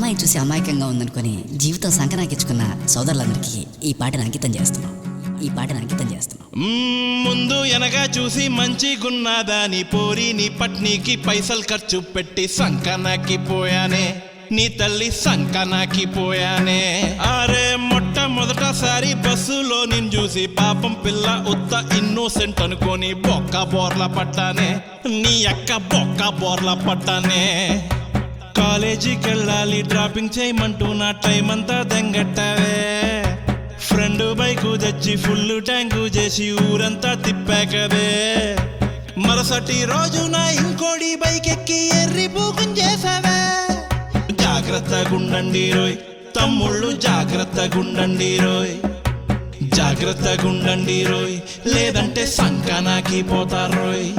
మనసు అమాయకంగా ఉందనుకొని జీవితం సంకనాకించుకున్న సోదరులందరికీ ఈ పాటను అంకితం చేస్తున్నాం. ఈ పాటను అంకితం చేస్తున్నాం. ముందు ఎనగా చూసి మంచిగున్నదాని పోరి నీ పట్నీకి పైసలు ఖర్చు పెట్టి సంకనాకి పోయానే నీ తల్లి సంకనాకి పోయానే. అరే మొట్టమొదటసారి బస్సులో నేను చూసి పాపం పిల్ల ఉత్త ఇన్నోసెంట్ అనుకొని బొక్క బోర్ల పట్టానే నీ అక్క బొక్క బోర్ల పట్టానే. కాలేజీకి వెళ్ళాలి డ్రాపింగ్ చేయమంటూ నా టైం అంతా దెంగట్టావే. ఫ్రెండ్ బైకు తెచ్చి ఫుల్ ట్యాంకు చేసి ఊరంతా తిప్పాకవే. మరుసటి రోజు నా ఇంకోడి బైక్ ఎక్కి ఎర్రి పూకం చేసావే. జాగ్రత్తగా ఉండండి రోయ్ తమ్ముళ్ళు జాగ్రత్తగా ఉండండి రోయ్. జాగ్రత్తగా ఉండండి రోయ్ లేదంటే సంకనాకి పోతారు రోయ్.